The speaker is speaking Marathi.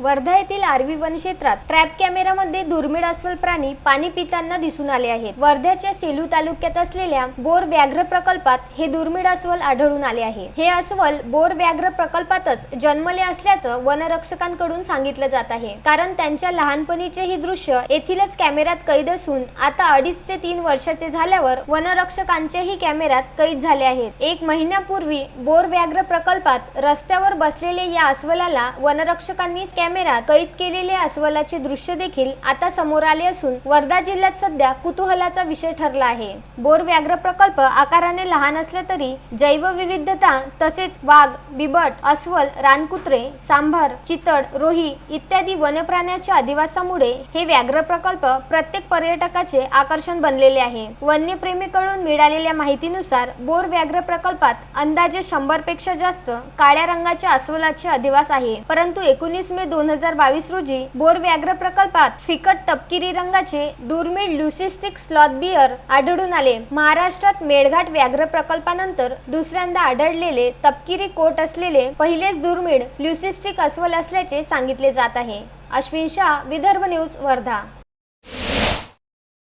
वर्धा येथील आरवी वन क्षेत्रात ट्रॅप कॅमेरामध्ये दुर्मिळ अस्वल प्राणी पाणी पिताना दिसून आले आहेत. वर्ध्याच्या सेलू तालुक्यात असलेल्या बोर व्याघ्र प्रकल्पात हे दुर्मिळ अस्वल आढळून आले आहे. हे अस्वल बोर व्याघ्र प्रकल्पातच जन्मले असल्याचं वनरक्षकांकडून सांगितलं जात आहे. कारण त्यांच्या लहानपणीचे हे दृश्य येथीलच कॅमेऱ्यात कैद असून आता अडीच ते तीन वर्षाचे झाल्यावर वनरक्षकांचेही कॅमेऱ्यात कैद झाले आहेत. एक महिन्यापूर्वी बोर व्याघ्र प्रकल्पात रस्त्यावर बसलेले या अस्वलाला वनरक्षकांनी कॅमेऱ्यात कैद केलेले अस्वलाचे दृश्य देखील आता समोर आले असून वर्धा जिल्ह्यात सध्या कुतूहलाचा विषय ठरला आहे. बोर व्याघ्र प्रकल्प आकाराने लहान असला तरी जैवविविधता तसेच वाघ बिबट अस्वल रानकुत्रे सांभार चितळ रोही इत्यादी वनप्राण्याच्या अधिवासामुळे हे व्याघ्र प्रकल्प प्रत्येक पर्यटकाचे आकर्षण बनलेले आहे. वन्यप्रेमीकडून मिळालेल्या माहितीनुसार बोर व्याघ्र प्रकल्पात अंदाजे शंभरपेक्षा जास्त काळ्या रंगाच्या अस्वलाचे अधिवास आहे. परंतु एकोणीस मे दोन दोन हजार बावीस रोजी बोर व्याघ्र प्रकल्पात फिकट तपकिरी रंगाचे दुर्मिळ ल्युसिस्टिक स्लॉथ बियर आढळून आले. महाराष्ट्रात मेळघाट व्याघ्र प्रकल्पानंतर दुसऱ्यांदा आढळलेले तपकिरी कोट असलेले पहिलेच दुर्मिळ ल्युसिस्टिक अस्वल असल्याचे सांगितले जात आहे. अश्विन शाह विदर्भ न्यूज वर्धा.